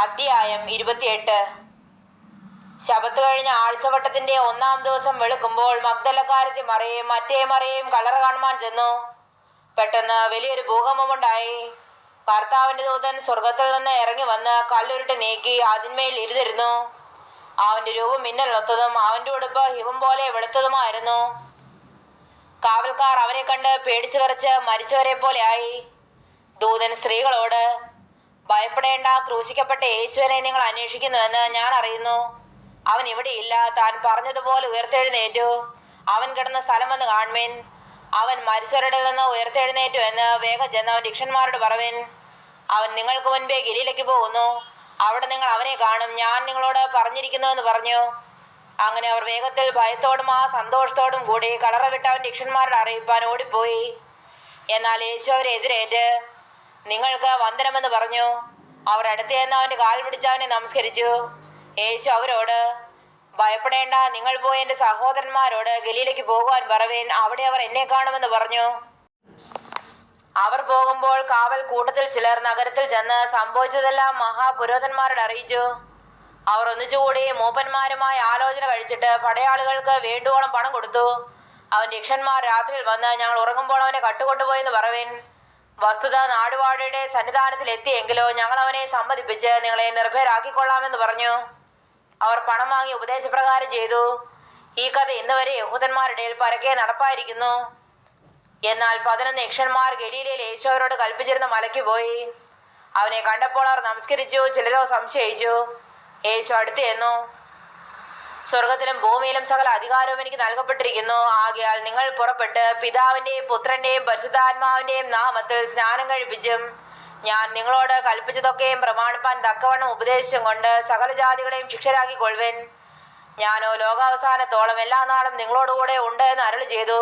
അധ്യായം ഇരുപത്തിയെട്ട്. ശബത്ത് കഴിഞ്ഞ ആഴ്ചവട്ടത്തിന്റെ ഒന്നാം ദിവസം വെളുക്കുമ്പോൾ മഗ്ദലക്കാരത്തി മറയും മറ്റേ മറയും കളർ കാണുവാൻ ചെന്നു. പെട്ടെന്ന് വലിയൊരു ഭൂകമ്പമുണ്ടായി. കർത്താവിന്റെ ദൂതൻ സ്വർഗത്തിൽ നിന്ന് ഇറങ്ങി വന്ന് കല്ലുരുട്ട് നീക്കി അതിന്മേൽ ഇരുതിരുന്നു അവന്റെ രൂപം മിന്നൽ മിന്നലൊത്തതും അവന്റെ ഉടുപ്പ് ഹിമം പോലെ വെളുത്തതുമായിരുന്നു. കാവൽക്കാർ അവനെ കണ്ട് പേടിച്ചു വരച്ച് മരിച്ചവരെ ആയി. ദൂതൻ സ്ത്രീകളോട് ഭയപ്പെടേണ്ട ക്രൂശിക്കപ്പെട്ട യേശുവിനെ നിങ്ങൾ അന്വേഷിക്കുന്നു അന്വേഷിക്കുന്നുവെന്ന് ഞാൻ അറിയുന്നു. അവൻ ഇവിടെയില്ല താൻ പറഞ്ഞതുപോലെ ഉയർത്തെഴുന്നേറ്റു. അവൻ കിടന്ന സ്ഥലം വന്ന് കാൺമേൻ അവൻ മരിച്ചവരുടെ നിന്ന് ഉയർത്തെഴുന്നേറ്റു എന്ന് വേഗം ചെന്ന് അവൻ പറവൻ. അവൻ നിങ്ങൾക്ക് മുൻപേ ഗിരിയിലേക്ക് പോകുന്നു. അവിടെ നിങ്ങൾ അവനെ കാണും. ഞാൻ നിങ്ങളോട് പറഞ്ഞിരിക്കുന്നുവെന്ന് പറഞ്ഞു. അങ്ങനെ അവർ വേഗത്തിൽ ഭയത്തോടും ആ സന്തോഷത്തോടും കൂടി കളറ വിട്ട അവൻ ശിക്ഷന്മാരോട് അറിയിപ്പാൻ ഓടിപ്പോയി. എന്നാൽ യേശു അവരെ എതിരേറ്റ്. നിങ്ങൾക്ക് വന്ദനമെന്ന് പറഞ്ഞു. അവർ അടുത്ത് ചെന്ന് അവന്റെ കാൽ പിടിച്ചവനെ നമസ്കരിച്ചു. യേശു അവരോട് ഭയപ്പെടേണ്ട നിങ്ങൾ പോയി എന്റെ സഹോദരന്മാരോട് ഗലിയിലേക്ക് പോകുവാൻ പറവേൻ അവിടെ അവർ എന്നെ കാണുമെന്ന് പറഞ്ഞു. അവർ പോകുമ്പോൾ കാവൽ കൂട്ടത്തിൽ ചിലർ നഗരത്തിൽ ചെന്ന് സംഭവിച്ചതെല്ലാം മഹാപുരോധന്മാരോട് അറിയിച്ചു. അവർ ഒന്നിച്ചുകൂടി മൂപ്പന്മാരുമായി ആലോചന കഴിച്ചിട്ട് പടയാളികൾക്ക് വേണ്ടുവോളം പണം കൊടുത്തു. അവൻ രക്ഷന്മാർ രാത്രിയിൽ വന്ന് ഞങ്ങൾ ഉറങ്ങുമ്പോൾ അവനെ കട്ടുകൊണ്ടുപോയെന്ന് പറവിൻ വസ്തുത നാടുവാടയുടെ സന്നിധാനത്തിൽ എത്തിയെങ്കിലോ ഞങ്ങൾ അവനെ സമ്മതിപ്പിച്ച് നിങ്ങളെ നിർഭയരാക്കിക്കൊള്ളാമെന്ന് പറഞ്ഞു. അവർ പണം വാങ്ങി ഉപദേശപ്രകാരം ചെയ്തു. ഈ കഥ ഇന്ന് വരെ യഹൂദന്മാരുടെ പരക്കെ നടപ്പായിരിക്കുന്നു. എന്നാൽ പതിനൊന്ന് യക്ഷന്മാർ ഗലീലയിൽ യേശോവരോട് കൽപ്പിച്ചിരുന്ന മലയ്ക്ക് പോയി. അവനെ കണ്ടപ്പോൾ അവർ നമസ്കരിച്ചു ചിലരോ സംശയിച്ചു. യേശു അടുത്ത് ചെന്നു. സ്വർഗത്തിലും ഭൂമിയിലും സകല അധികാരവും എനിക്ക് നൽകപ്പെട്ടിരിക്കുന്നു. ആകയാൽ നിങ്ങൾ പുറപ്പെട്ട് പിതാവിന്റെയും പുത്രന്റെയും പരിശുദ്ധാത്മാവിന്റെയും നാമത്തിൽ സ്നാനം കഴിപ്പിച്ചും ഞാൻ നിങ്ങളോട് കൽപ്പിച്ചതൊക്കെയും പ്രമാണിപ്പാൻ തക്കവണ്ണം ഉപദേശിച്ചും കൊണ്ട് സകല ജാതികളെയും ശിക്ഷരാക്കി കൊഴുവൻ ഞാനോ ലോകാവസാനത്തോളം എല്ലാ നാളും നിങ്ങളോടുകൂടെ ഉണ്ട് എന്ന് അരളി ചെയ്തു.